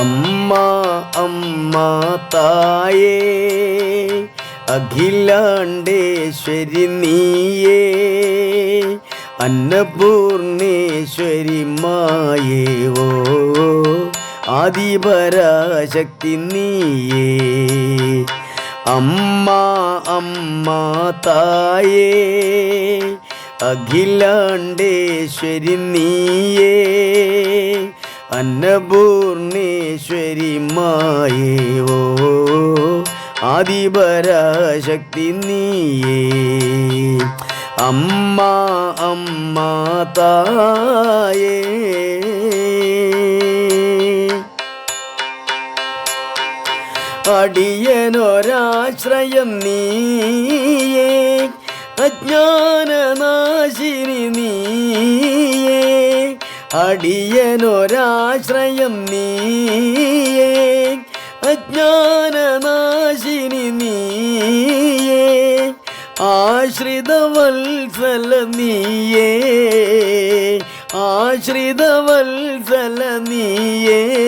അമ്മ അമ്മ തായേ അഖിലാണ്ടേശ്വരി നീയേ അന്നപൂർണേശ്വരി മായേവോ ആദിപരാശക്തി നീയേ. അമ്മ അമ്മ തായേ അഖിലാണ്ടേശ്വരി നീയേ അന്നപൂർണേശ്വരി മായേ മായേവോ ആദിപരാശക്തി നീയേ. അമ്മ അമ്മ തായേ. അടിയനൊരാശ്രയം നീയേ. അജ്ഞാനനാശിനി നീയേ. അടിയനൊരാശ്രയം നീയെ. അജ്ഞാനനാശിനി നീയേ. ആശ്രിതവത്സല നീയേ. ആശ്രിതവത്സല നീയെ.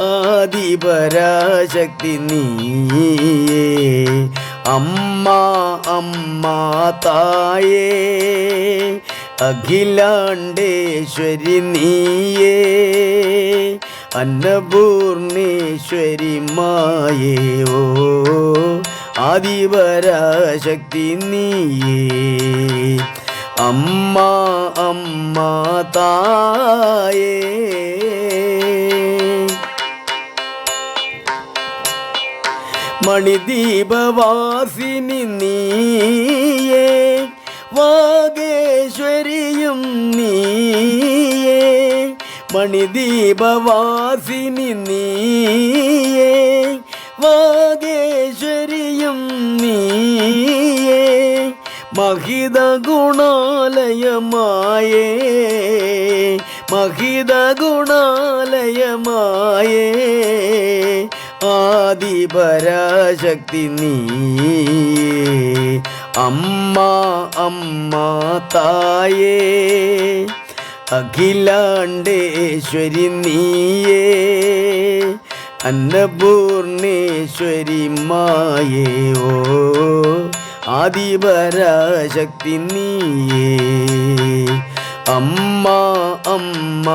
ആദിപരാശക്തി നീയേ. അമ്മ അമ്മ തായേ. അഖിലാണ്ടേശ്വരി നീയേ അന്നപൂർണേശ്വരി മായേവോ ആദിപരാശക്തി നീയേ. അമ്മ അമ്മ തായേ. മണിദീപവാസിനി നീയേ വാഗേശ്വരിയും നീയേ മണിദീപവാസിനി നീയേ വാഗേശ്വരിയും നീയേ മഹിത ഗുണാലയമായേ മഹിത ഗുണാലയമായേ ആദിപരാശക്തി നീയേ. അമ്മ അമ്മ തായേ അഖിലാണ്ടേശ്വരി നീയേ അന്നപൂർണേശ്വരി മായേ ഓ ആദിപരാശക്തി നീയേ. അമ്മ അമ്മ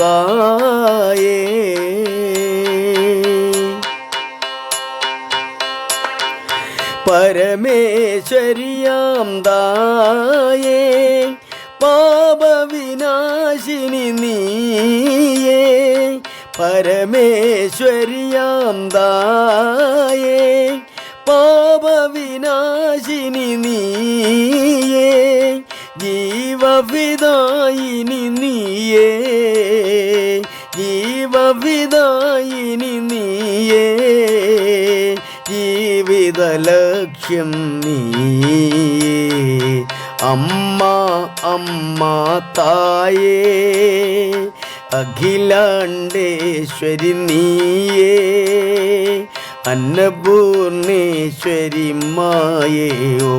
തായേ പരമേശ്വരിയാം ദായേ പാപവിനാശിനി നീയേ പരമേശ്വരിയാം ദായേ പാപവിനാശിനി നീയേ ജീവവിദായിനി നീയേ ജീവവിദായിനി ജീവിതലക്ഷ്യം നീയേ. അമ്മ അമ്മ തായേ. അഖിലാണ്ടേശ്വരി നീയേ. അന്നപൂർണേശ്വരി മായയോ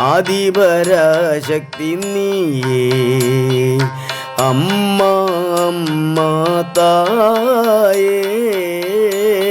ആദിപരാശക്തി നീയേ. അമ്മ അമ്മ തായേ.